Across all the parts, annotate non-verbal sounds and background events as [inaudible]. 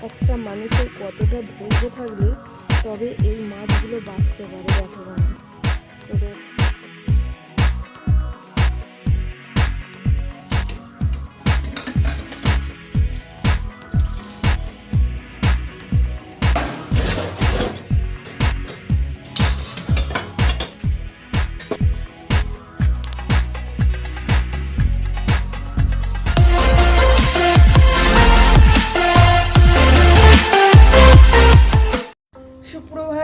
একটা মানুষের কতটা ধৈর্য থাকলে তবে এই মাছগুলো বাঁচতে পারে দেখো বন্ধু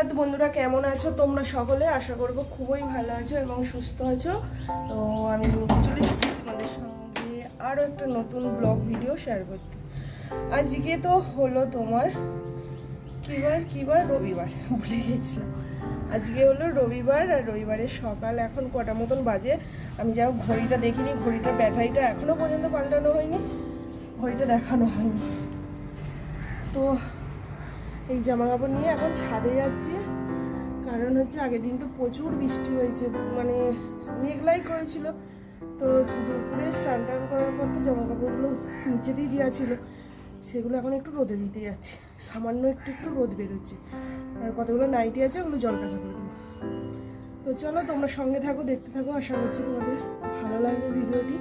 সুপ্রভাত বন্ধুরা, কেমন আছো তোমরা সকলে? আশা করব খুবই ভালো আছো এবং সুস্থ আছো। তো আমি চলে এসেছি তোমাদের সঙ্গে আরও একটা নতুন ব্লগ ভিডিও শেয়ার করতে। আজকে তো হলো তোমার কিবার কিবার? রবিবার ভুলে গেছিলাম আজকে হলো রবিবার আর রবিবারের সকাল, এখন কটা মতন বাজে? আমি যাও ঘড়িটা দেখিনি, ঘড়িটার ব্যাটারিটা এখনও পর্যন্ত পাল্টানো হয়নি, ঘড়িটা দেখানো হয়নি। তো এই জামা কাপড় নিয়ে এখন ছাদে যাচ্ছি। কারণ হচ্ছে আগের দিন তো প্রচুর বৃষ্টি হয়েছে মানে মেঘলাই করেছিল। তো দুপুরে স্নান টান করার পর তো জামা কাপড়গুলো নিচে দিয়ে দেওয়া ছিল। সেগুলো এখন একটু রোদে দিতে যাচ্ছি। সামান্য একটু একটু রোদ বেরোচ্ছে। আর কতগুলো নাইটি আছে, ওগুলো জল কাঁচা করে দেবো। তো চলো তোমরা সঙ্গে থাকো, দেখতে থাকো। আশা করছি তোমাদের ভালো লাগবে ভিডিওটি।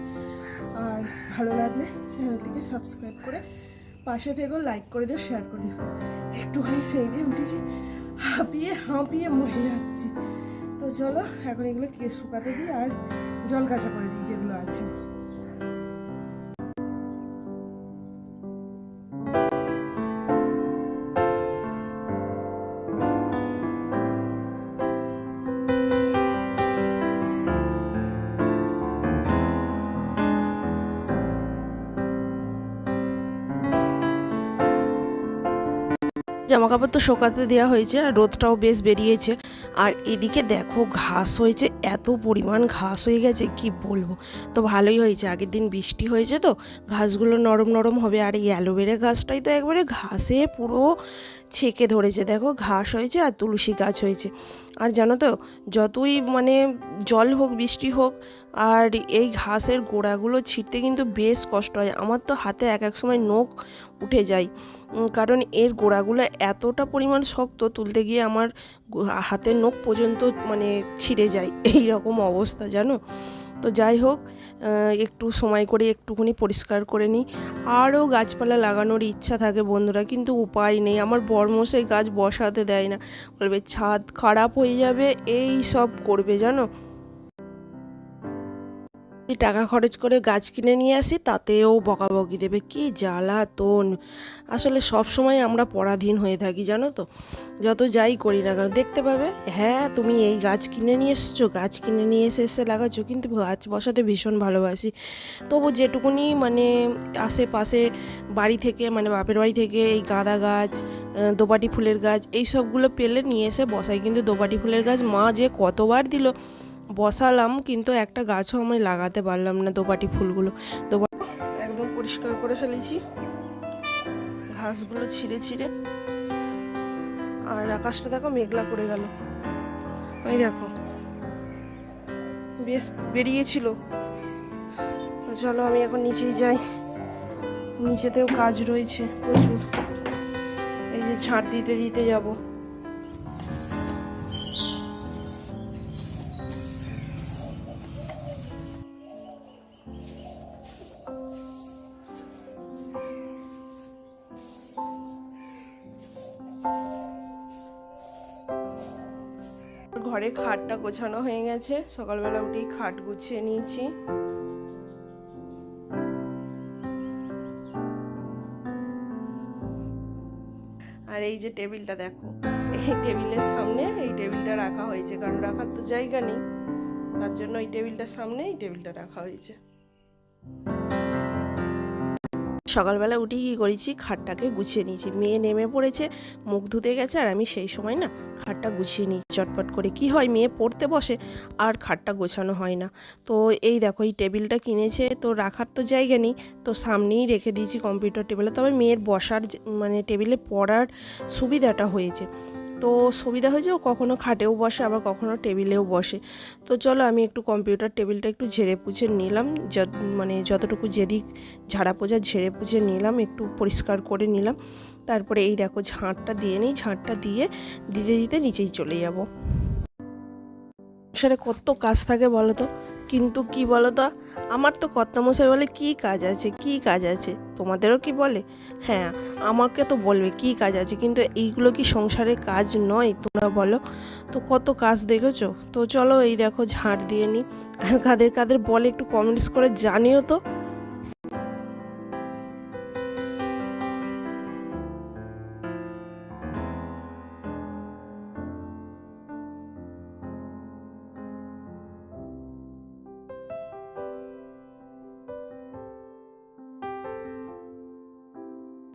আর ভালো লাগলে চ্যানেলটিকে সাবস্ক্রাইব করে পাশে থেকেও লাইক করে দিও শেয়ার করে দিও। একটুখানি সেই দিয়ে উঠেছি, হাঁপিয়ে হাঁপিয়ে মরে যাচ্ছি। তো চলো, এখন এগুলো কে শুকাতে দিই আর জল কাঁচা করে দিই যেগুলো আছে। জামা কাপড় তো শোকাতে দেওয়া হয়েছে আর রোদটাও বেশ বেরিয়েছে। আর এদিকে দেখো ঘাস হয়েছে, এত পরিমাণ ঘাস হয়ে গেছে, কি বলব? তো ভালোই হয়েছে, আগের দিন বৃষ্টি হয়েছে তো, ঘাসগুলো নরম নরম হবে আর এই অ্যালোভেরা ঘাসটাই তো একবারে ঘাসে পুরো ছেকে ধরেছে। দেখো ঘাস হয়েছে আর তুলসী গাছ হয়েছে। আর জানো তো, যতই মানে জল হোক, বৃষ্টি হোক আর এই ঘাসের গোড়াগুলো ছিঁড়তে কিন্তু বেশ কষ্ট হয়। আমার তো হাতে এক এক সময় নখ উঠে যায়। কারণ এর গোড়াগুলো এতটা পরিমাণ শক্ত তুলতে গিয়ে আমার হাতের নখ পর্যন্ত মানে ছিঁড়ে যায়। [laughs] এই রকম অবস্থা, জানো? তো যাই হোক একটু সময় করে একটুখানি পরিষ্কার করে নিই। আরও গাছপালা লাগানোর ইচ্ছা থাকে বন্ধুরা, কিন্তু উপায় নেই। আমার বরমশাই গাছ বসাতে দেয় না। বলবে, ছাদ খারাপ হয়ে যাবে, এই সব করবে, জানো? টাকা খরচ করে গাছ কিনে নিয়ে আসি, তাতেও বকাবকি দেবে। কি জ্বালাতন। আসলে সব সময় আমরা পরাধীন হয়ে থাকি, জানো তো? যত যাই করি না কেন, দেখতে পাবে? হ্যাঁ তুমি এই গাছ কিনে নিয়ে এসছো, গাছ কিনে নিয়ে এসে এসে লাগাচ্ছ, কিন্তু গাছ বসাতে ভীষণ ভালোবাসি। তবু যেটুকুনি মানে আশেপাশে বাড়ি থেকে মানে বাপের বাড়ি থেকে এই গাঁদা গাছ দোপাটি ফুলের গাছ, এই সবগুলো পেলে নিয়ে এসে বসাই। কিন্তু দোপাটি ফুলের গাছ মা যে কতবার দিল বসালাম, কিন্তু একটা গাছও আমি লাগাতে পারলাম না দোপাটি ফুলগুলো। দোপা একদম পরিষ্কার করে ফেলেছি। ঘাসগুলো ছিঁড়ে ছিঁড়ে। আর আকাশটা দেখো মেঘলা করে গেল। ওই দেখো। বেশ বেরিয়েছিল। চলো আমি এখন নিচেই যাই। নিচেতেও কাজ রয়েছে প্রচুর। এই যে ছাড় দিতে দিতে যাব। ঘরে খাটটা গোছানো হয়ে গেছে। সকালবেলা উঠেই খাট গুছিয়ে নিয়েছি। আর এই যে টেবিলটা দেখো, এই টেবিলের সামনে এই টেবিলটা রাখা হয়েছে, কারণ রাখার তো জায়গা নেই। তার জন্য এই টেবিলটার সামনে এই টেবিলটা রাখা হয়েছে। সকালবেলা উঠে কী করেছি? খাটটাকে গুছিয়ে নিয়েছি। মেয়ে নেমে পড়েছে, মুখ ধুতে গেছে আর আমি সেই সময় না খাটটা গুছিয়ে নিই। চটপট করে। কি হয়? মেয়ে পড়তে বসে আর খাটটা গোছানো হয় না। তো এই দেখো, এই টেবিলটা কিনেছে। তো রাখার তো জায়গা নেই। তো সামনেই রেখে দিয়েছি কম্পিউটার টেবিলে। তবে মেয়ের বসার মানে টেবিলে পড়ার সুবিধাটা হয়েছে। তো সুবিধা হয়েছে ও কখনো খাটেও বসে, আবার কখনো টেবিলেও বসে। তো চলো আমি একটু কম্পিউটার টেবিলটা একটু ঝেড়ে পুছে নিলাম মানে যতটুকু যেদিক ঝাড়া পোজা ঝেড়ে পুছে নিলাম, একটু পরিষ্কার করে নিলাম। তারপরে এই দেখো ঝাঁটটা দিয়ে নিই, ঝাঁটটা দিয়ে দিতে দিতে নিচেই চলে যাব। সেটা কত কাজ থাকে বলো তো? কিন্তু কি বলো তো আমার তো কর্তামশাই বলে, কি কাজ আছে? কি কাজ আছে? তোমাদেরও কি বলে? হ্যাঁ আমাকে তো বলবে, কি কাজ আছে? কিন্তু এইগুলো কি সংসারে কাজ নয় তোমরা বলো? তো কত কাজ দেখেছ? তো চলো এই দেখো, ঝাড় দিয়ে নিই আর কাদের কাদের বলে একটু কমেন্টস করে জানিও তো।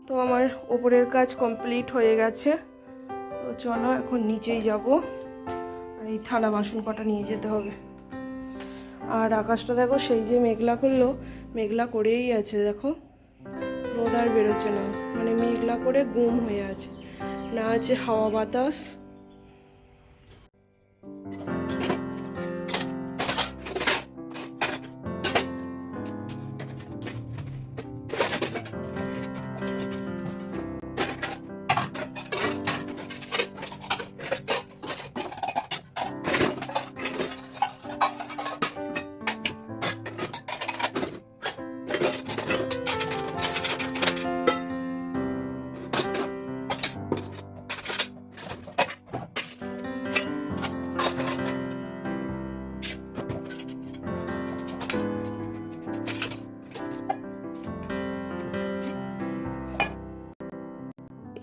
তো আমার ওপরের কাজ কমপ্লিট হয়ে গেছে। তো চলো এখন নিচেই যাব। আর এই থালা বাসন কটা নিয়ে যেতে হবে। আর আকাশটা দেখো, সেই যে মেঘলা করল, মেঘলা করেই আছে, দেখো। রোদ আর বেরোচ্ছে না। মানে মেঘলা করে গুম হয়ে আছে। না আছে হাওয়া বাতাস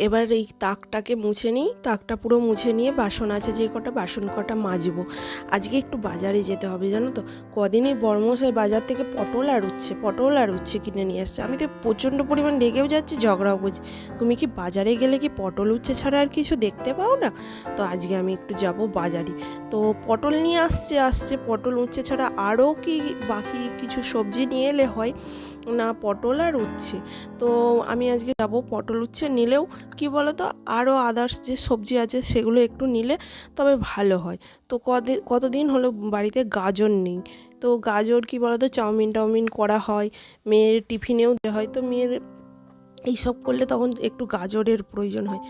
এবার এই তাকটাকে মুছে নিই, তাকটা পুরো মুছে নিয়ে বাসন আছে, যে কটা বাসন কটা মাজবো। আজকে একটু বাজারে যেতে হবে, জানো তো? কদিনই বর্মশাই বাজার থেকে পটল আর উচ্ছে, পটল আর উচ্ছে কিনে নিয়ে আসছে। আমি তো প্রচণ্ড পরিমাণ রেগেও যাচ্ছি, ঝগড়াও করছি। তুমি কি বাজারে গেলে কি পটল, উচ্ছে ছাড়া আর কিছু দেখতে পাও না? তো আজকে আমি একটু যাব বাজারে। তো পটল নিয়ে আসছে আসছে পটল, উচ্ছে ছাড়া আরও কি বাকি কিছু সবজি নিয়ে এলে হয়? না পটল আর উচ্ছে। তো আমি আজকে যাব পটল উচ্ছে নিলেও কি বলো তো আরও আদার্স যে সবজি আছে সেগুলো একটু নিলে তবে ভালো হয়। তো কদিন কতদিন হলো বাড়িতে গাজর নেই। তো গাজর কি বলো তো চাউমিন টাউমিন করা হয়, মেয়ের টিফিনেও দেওয়া হয়। তো মেয়ের এইসব করলে তখন একটু গাজরের প্রয়োজন হয়।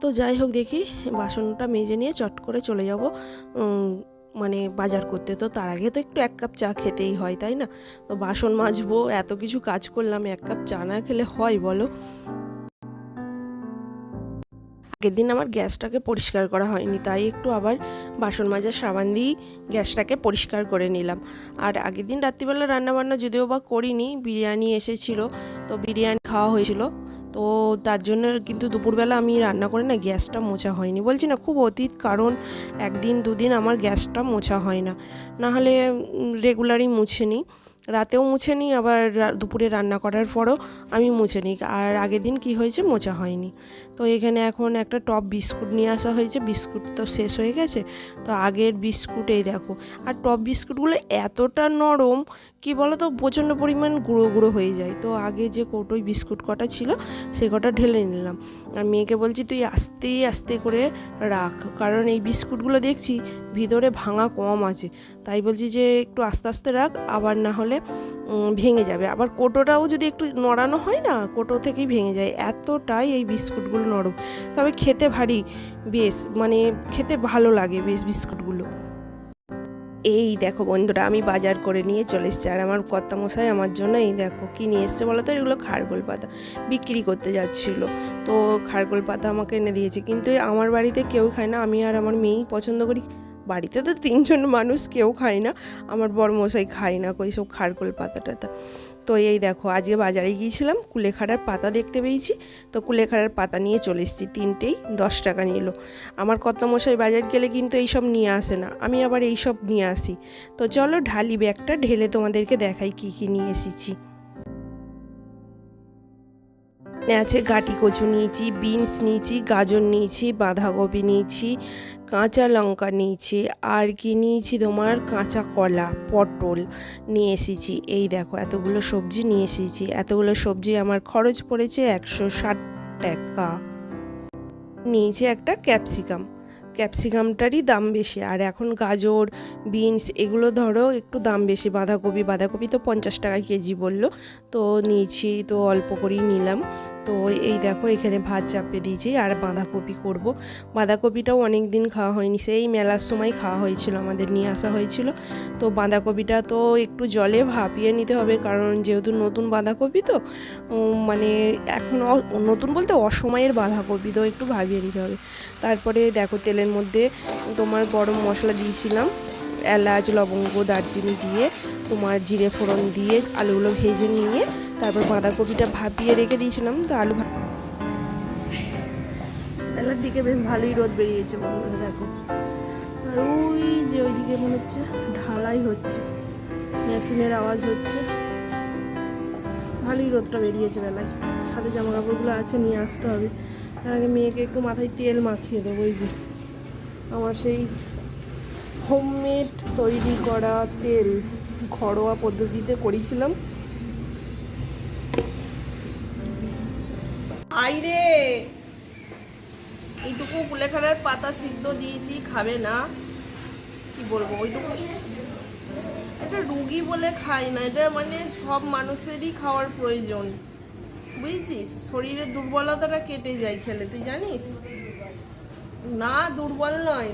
তো যাই হোক দেখি, বাসনটা মেজে নিয়ে চট করে চলে যাব। মানে বাজার করতে, তো তার আগে তো একটু এক কাপ চা খেতেই হয়, তাই না? তো বাসন মাজবো, এত কিছু কাজ করলাম, এক কাপ চা না খেলে হয় বলো? আগের দিন আমার গ্যাসটাকে পরিষ্কার করা হয়নি, তাই একটু আবার বাসন মাজার সাবান দিয়েই গ্যাসটাকে পরিষ্কার করে নিলাম। আর আগের দিন রাত্রিবেলা রান্নাবান্না যদিও বা করিনি, বিরিয়ানি এসেছিল, তো বিরিয়ানি খাওয়া হয়েছিল। তো তার জন্য কিন্তু দুপুরবেলা আমি রান্না করে না গ্যাসটা মোছা হয়নি। বলছি না, খুব অতীত কারণ একদিন দুদিন আমার গ্যাসটা মোছা হয় না। নাহলে রেগুলারই মুছে নিই। রাতেও মুছে নিই, আবার দুপুরে রান্না করার পরও আমি মুছে নিই। আর আগের দিন কি হয়েছে, মোছা হয়নি। তো এখানে এখন একটা টপ বিস্কুট নিয়ে আসা হয়েছে, বিস্কুট তো শেষ হয়ে গেছে। তো আগের বিস্কুট এই দেখো। আর টপ বিস্কুটগুলো এতটা নরম কি বলো তো প্রচণ্ড পরিমাণ গুঁড়ো গুঁড়ো হয়ে যায়। তো আগে যে কৌটোই বিস্কুট কটা ছিল, সে কটা ঢেলে নিলাম। আর মেয়েকে বলছি, তুই আস্তে আস্তে করে রাখ, কারণ এই বিস্কুটগুলো দেখছি ভিতরে ভাঙা কম আছে। তাই বলছি যে একটু আস্তে আস্তে রাখ, আবার না হলে ভেঙে যাবে। আবার কোটোটাও যদি একটু নড়ানো হয় না, কোটো থেকেই ভেঙে যায়। এতটাই এই বিস্কুটগুলো নরম। তবে খেতে ভারী, বেশ মানে খেতে ভালো লাগে বেশ বিস্কুটগুলো। এই দেখো বন্ধুরা, আমি বাজার করে নিয়ে চলে এসেছি। আর আমার কর্তামশাই আমার জন্য এই দেখো কী নিয়ে এসছে বলো তো? এগুলো খারগোল পাতা বিক্রি করতে যাচ্ছিল। তো খারগোল পাতা আমাকে এনে দিয়েছে। কিন্তু আমার বাড়িতে কেউ খায় না। আমি আর আমার মেয়েই পছন্দ করি। বাড়িতে তো তিনজন মানুষ কেউ খায় না। আমার বড় মশাই খায় না ওই সব খারগোল পাতা টাতা। তো এই দেখো, আজকে বাজারে গিয়েছিলাম, কুলেখাড়ার পাতা দেখতে পেয়েছি। তো কুলেখাড়ার পাতা নিয়ে চলে এসেছি, তিনটেই দশ টাকা নিল। আমার কর্তামশাই বাজার গেলে কিন্তু এইসব নিয়ে আসে না, আমি আবার এইসব নিয়ে আসি। তো চলো ঢালি ব্যাগটা, ঢেলে তোমাদেরকে দেখাই কি কি নিয়ে এসেছি। আছে গাটি কচু নিয়েছি, বিনস নিয়েছি, গাজর নিয়েছি, বাঁধাকপি নিয়েছি, কাঁচা লঙ্কা নিয়েছি, আর কি নিয়েছি তোমার কাঁচা কলা, পটল নিয়ে এসেছি। এই দেখো, এতগুলো সবজি নিয়ে এসেছি। এতগুলো সবজি আমার খরচ পড়েছে একশো ষাট টাকা। নিয়েছি একটা ক্যাপসিকাম। ক্যাপসিকামটারই দাম বেশি। আর এখন গাজর, বিনস, এগুলো ধরো একটু দাম বেশি। বাঁধাকপি বাঁধাকপি তো পঞ্চাশ টাকা কেজি বলল। তো নিয়েছি, তো অল্প করেই নিলাম। তো এই দেখো এখানে ভাত চাপিয়ে দিয়েছি আর বাঁধাকপি করব। বাঁধাকপিটাও অনেক দিন খাওয়া হয়নি, সেই মেলার সময় খাওয়া হয়েছিল, আমাদের নিয়ে আসা হয়েছিল। তো বাঁধাকপিটা তো একটু জলে ভাপিয়ে নিতে হবে, কারণ যেহেতু নতুন বাঁধাকপি তো মানে এখন নতুন বলতে অসময়ের বাঁধাকপি তো একটু ভাবিয়ে নিতে হবে। তারপরে দেখো তেলের মধ্যে তোমার গরম মশলা দিয়েছিলাম। এলাচ, লবঙ্গ, দারচিনি দিয়ে তোমার জিরে ফোড়ন দিয়ে আলুগুলো ভেজে নিয়ে তারপর বাঁধাকপিটা ভাপিয়ে রেখে দিয়েছিলাম। তো আলু বেলার দিকে বেশ ভালোই রোদ বেরিয়েছে বন্ধুরা, দেখো। আর ওই যে ওইদিকে মনে হচ্ছে ঢালাই হচ্ছে, মেশিনের আওয়াজ হচ্ছে। ভালোই রোদটা বেরিয়েছে বেলায়। ছাদে জামা কাপড়গুলো আছে, নিয়ে আসতে হবে। তার আগে মেয়েকে একটু মাথায় তেল মাখিয়ে দেবো ওই যে। আমার সেই হোমমেড তৈরি করা তেল ঘরোয়া পদ্ধতিতে করেছিলাম। আইরে এইটুকু কুলেখাড়ার পাতা সিদ্ধ দিয়েছি, খাবে না। কি বলব, ওইটুকু এটা রুগী বলে খাই না, এটা মানে সব মানুষেরই খাওয়ার প্রয়োজন। বুঝেছিস? শরীরের দুর্বলতাটা কেটে যায় খেলে, তুই জানিস? না দুর্বল নয়।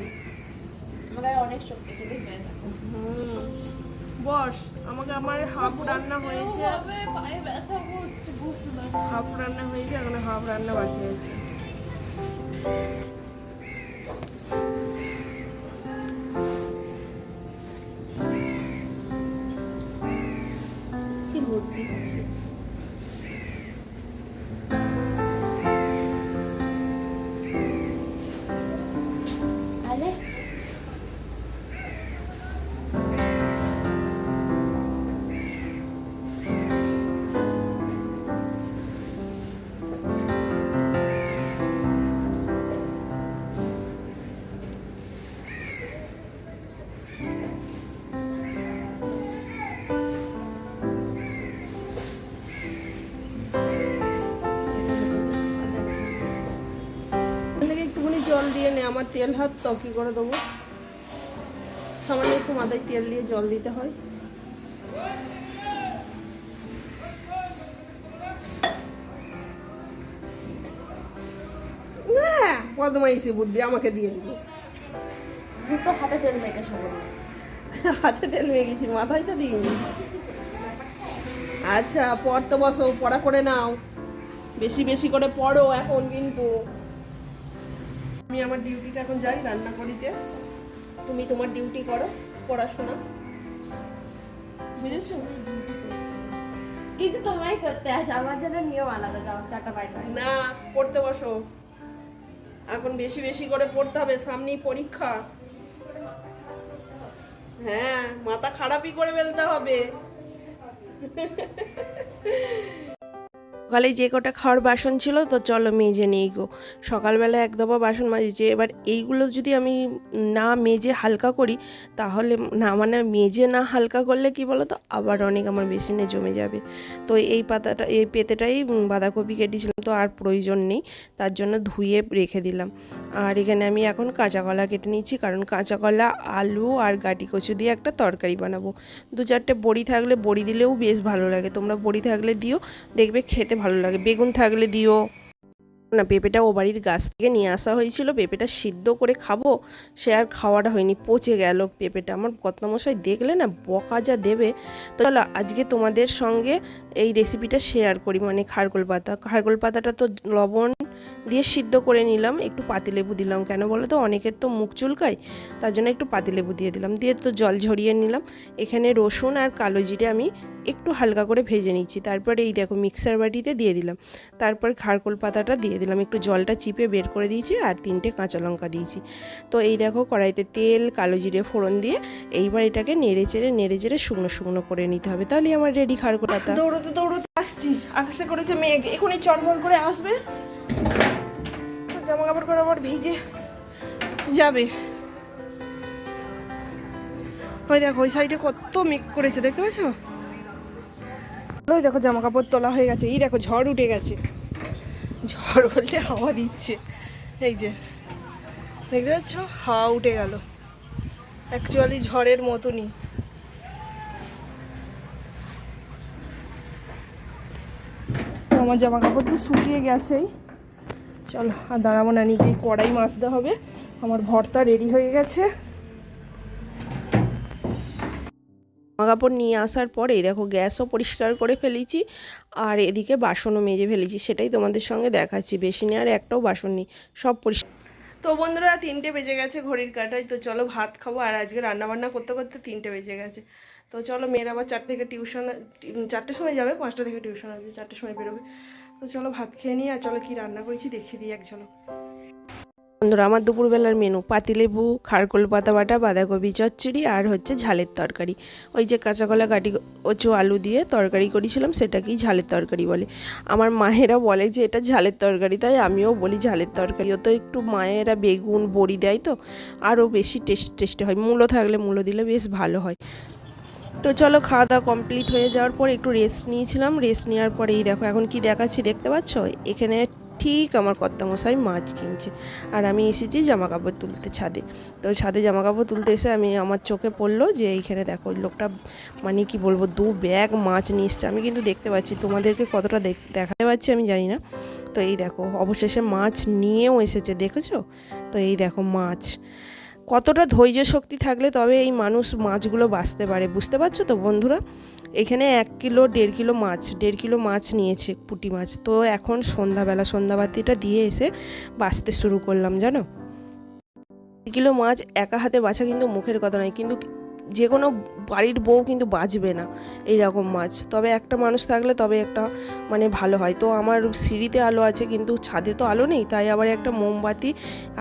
আমার অনেক শক্তিশালী হয়ে থাকে। হুম। বস আমাকে আমার হাফ রান্না হয়েছে। হাফ রান্না হয়েছে এখন হাফ রান্না বাকি আছে কি বুদ্ধি হচ্ছে দিয়ে নে আমার তেল হাত তো কি করে দেবো? সামান্য একটু মাথায় তেল দিয়ে জল দিতে হয়। বুদ্ধি আমাকে দিয়ে দিল। হাতে তেল মেখে হাতে তেল মেখেছি দিইনি। আচ্ছা পড়তে বসো পড়া করে নাও। বেশি বেশি করে পড়ো এখন কিন্তু। আমি আমার ডিউটিতে এখন যাই রান্না করিতে তুমি তোমার ডিউটি করো পড়াশোনা। বুঝেছ? কিন্তু তোমায় করতে আছে আমার জন্য নিয়ম আলাদা যাও টাটা বাই বাই না পড়তে বসো। এখন বেশি বেশি করে পড়তে হবে সামনেই পরীক্ষা। হ্যাঁ মাথা খারাপই করে ফেলতে হবে। সকালে যে কটা খাওয়ার বাসন ছিল, তো চলো মেজে নেই গো। সকালবেলা এক দফা বাসন মাজিছি এবার এইগুলো যদি আমি না মেজে হালকা করি, তাহলে না মানে মেজে না হালকা করলে কি বলো তো আবার অনেক আমার বেসিনে জমে যাবে। তো এই পাতাটা, এই পেতেটাই বাঁধাকপি কেটেছিলাম, তো আর প্রয়োজন নেই। তার জন্য ধুয়ে রেখে দিলাম। আর এখানে আমি এখন কাঁচা কলা কেটে নিচ্ছি কারণ কাঁচা কলা, আলু আর গাটি কচু দিয়ে একটা তরকারি বানাবো। দু চারটে বড়ি থাকলে বড়ি দিলেও বেশ ভালো লাগে। তোমরা বড়ি থাকলে দিও, দেখবে খেতে ভালো লাগে। বেগুন থাকলে দিও। না, পেঁপেটা ও বাড়ির গাছ থেকে নিয়ে আসা হয়েছিল। পেঁপেটা সিদ্ধ করে খাব। সে আর খাওয়াটা হয়নি, পচে গেল পেঁপেটা। আমার কর্তামশাই দেখলে না, বকা যা দেবে। তো চলো, আজকে তোমাদের সঙ্গে এই রেসিপিটা শেয়ার করি। মানে খারগোল পাতা। খারগোল পাতাটা তো লবণ দিয়ে সিদ্ধ করে নিলাম। একটু পাতিলেবু দিলাম কেন বলো তো? অনেকের তো মুখ চুলকায়, তার জন্য একটু পাতিলেবু দিয়ে দিলাম। দিয়ে তো জল ঝরিয়ে নিলাম। এখানে রসুন আর কালো জিরে আমি একটু হালকা করে ভেজে নিচ্ছি। তারপরে এই দেখো মিক্সার বাটিতে দিয়ে দিলাম। তারপর খারকোল পাতাটা দিয়ে দিলাম। একটু জলটা চিপে বের করে দিয়েছি আর তিনটে কাঁচা লঙ্কা দিয়েছি। তো এই দেখো কড়াইতে তেল, কালো জিরে, ফোড়ন দিয়ে এইবার এটাকে নেড়ে চেড়ে নেড়ে চেড়ে শুকনো শুকনো করে নিতে হবে। তাহলে আমার রেডি খারকোল পাতা। দৌড়তে দৌড়তে আসছি। আকাশে করেছে মেঘ। এখনই চটবল করে আসবে। জামা কাপড় আবার ভিজে যাবে। ওই দেখো, ওই সাইডে কত মেঘ করেছে, দেখতে পাচ্ছ ওই দেখো জামা কাপড় তোলা হয়ে গেছে। এই দেখো, ঝড় উঠে গেছে। ঝড় বলতে হাওয়া দিচ্ছে। এই যে, দেখতে পাচ্ছ? হাওয়া উঠে গেল। অ্যাকচুয়ালি ঝড়ের মতনই। আমার জামা কাপড় তো শুকিয়ে গেছেই। চলো, আর দাঁড়াবো না, নিজেই কড়াই মাছতে হবে। আমার ভর্তা রেডি হয়ে গেছে। কাপড় নিয়ে আসার পরে দেখো, গ্যাসও পরিষ্কার করে ফেলেছি, আর এদিকে বাসনও মেজে ফেলেছি, সেটাই তোমাদের সঙ্গে দেখাচ্ছি। বেশি নেই, আর একটাও বাসন নেই, সব পরিষ্কার। তো বন্ধুরা, তিনটে বেজে গেছে ঘড়ির কাঁটায়, তো চলো ভাত খাব, আর আজকে রান্নাবান্না করতে করতে তিনটে বেজে গেছে। তো চলো, মেয়েরা আবার চারটে থেকে টিউশন, চারটের সময় যাবে, পাঁচটা থেকে টিউশন আছে, চারটের সময় বেরোবে। তো চলো ভাত খেয়ে নিই আর চলো কি রান্না করেছি দেখিয়ে দিই এক চলো বন্ধুরা, আমার দুপুরবেলার মেনু পাতিলেবু খারকোল, পাতা বাটা, বাঁধাকপি, চচ্চড়ি আর হচ্ছে ঝালের তরকারি। ওই যে কাঁচা কলা কাটি কচু আলু দিয়ে তরকারি করেছিলাম, সেটাকেই ঝালের তরকারি বলে। আমার মায়েরা বলে যে এটা ঝালের তরকারি, তাই আমিও বলি ঝালের তরকারি। তো একটু মায়েরা বেগুন, বড়ি দেয় তো, আরও বেশি টেস্ট, টেস্টি হয়। মূলো থাকলে মূলো দিলে বেশ ভালো হয়। তো চলো খাওয়া দাওয়া কমপ্লিট হয়ে যাওয়ার পর একটু রেস্ট নিয়েছিলাম। রেস্ট নেওয়ার পরে এই দেখো এখন কি দেখাচ্ছি দেখতে পাচ্ছ? এখানে ঠিক আমার কর্তামশাই মাছ কিনছে। আর আমি এসেছি জামা কাপড় তুলতে ছাদে। তো ছাদে জামা কাপড় তুলতে এসে আমি আমার চোখে পড়ল যে এইখানে দেখো লোকটা মানে কি বলব, দু ব্যাগ মাছ নিয়ে এসছে। আমি কিন্তু দেখতে পাচ্ছি, তোমাদেরকে কতটা দেখ- দেখাতে পাচ্ছি আমি জানি না। তো এই দেখো, অবশেষে মাছ নিয়েও এসেছে, দেখেছ? তো এই দেখো মাছ। কতটা ধৈর্য শক্তি থাকলে তবে এই মানুষ মাছগুলো বাঁচতে পারে, বুঝতে পারছ তো বন্ধুরা? এখানে এক কিলো, দেড় কিলো মাছ, দেড় কিলো মাছ নিয়েছে পুটি মাছ। তো এখন সন্ধ্যাবেলা, সন্ধ্যাবাতিটা দিয়ে এসে বাঁচতে শুরু করলাম, জানো? কিলো মাছ একা হাতে বাছা কিন্তু মুখের কথা নয়, কিন্তু যে কোনো বাড়ির বউ কিন্তু বাঁচবে না এই রকম মাছ। তবে একটা মানুষ থাকলে তবে একটা মানে ভালো হয়। তো আমার সিঁড়িতে আলো আছে কিন্তু ছাদে তো আলো নেই, তাই আবার একটা মোমবাতি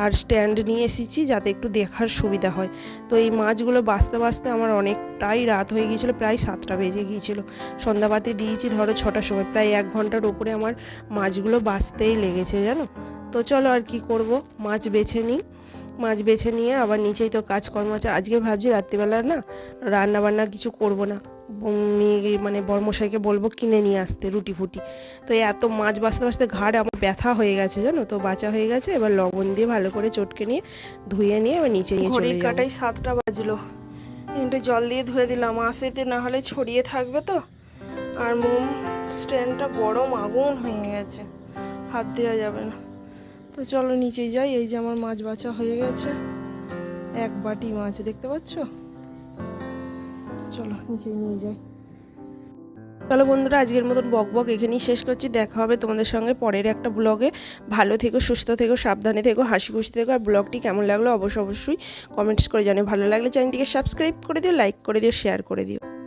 আর স্ট্যান্ড নিয়ে এসেছি যাতে একটু দেখার সুবিধা হয়। তো এই মাছগুলো বাঁচতে বাঁচতে আমার অনেকটাই রাত হয়ে গিয়েছিল, প্রায় সাতটা বেজে গিয়েছিল। সন্ধ্যাবাতি দিয়েছি ধরো ছটার সময়, প্রায় এক ঘণ্টার উপরে আমার মাছগুলো বাঁচতেই লেগেছে জানো? তো চলো আর কি করব, মাছ বেছে নিই। মাছ বেছে নিয়ে আবার নিচেই তো কাজকর্ম আছে। আজকে ভাবছি রাত্রিবেলা না রান্না বান্না কিছু করব না। মেয়ে মানে বর্মশাইকে বলব কিনে নিয়ে আসতে রুটি ফুটি তো এত মাছ বাঁচতে বাঁচতে ঘাড়ে আমার ব্যথা হয়ে গেছে জানো তো বাঁচা হয়ে গেছে। এবার লবণ দিয়ে ভালো করে চটকে নিয়ে ধুয়ে নিয়ে এবার নিচে নিয়ে চলে কাটাই সাতটা বাজলো। একটু জল দিয়ে ধুয়ে দিলাম। আসেতে না হলে ছড়িয়ে থাকবে তো। আর মোম স্ট্যান্ডটা গরম আগুন হয়ে গেছে। হাত দেওয়া যাবে না। তো চলো নিচেই যাই, এই যে আমার মাছ বাছা হয়ে গেছে। এক বাটি মাছ, দেখতে পাচ্ছ? চলো নিচেই নিয়ে যাই। চলো বন্ধুরা, আজকের মতন বক বক এখানেই শেষ করছি। দেখা হবে তোমাদের সঙ্গে পরের একটা ব্লগে। ভালো থেকো, সুস্থ থেকো, সাবধানে থেকো, হাসি খুশি থেকো। আর ব্লগটি কেমন লাগল অবশ্যই অবশ্যই কমেন্টস করে জানিও। ভালো লাগলে চ্যানেলটিকে সাবস্ক্রাইব করে দিও, লাইক করে দিও শেয়ার করে দিও।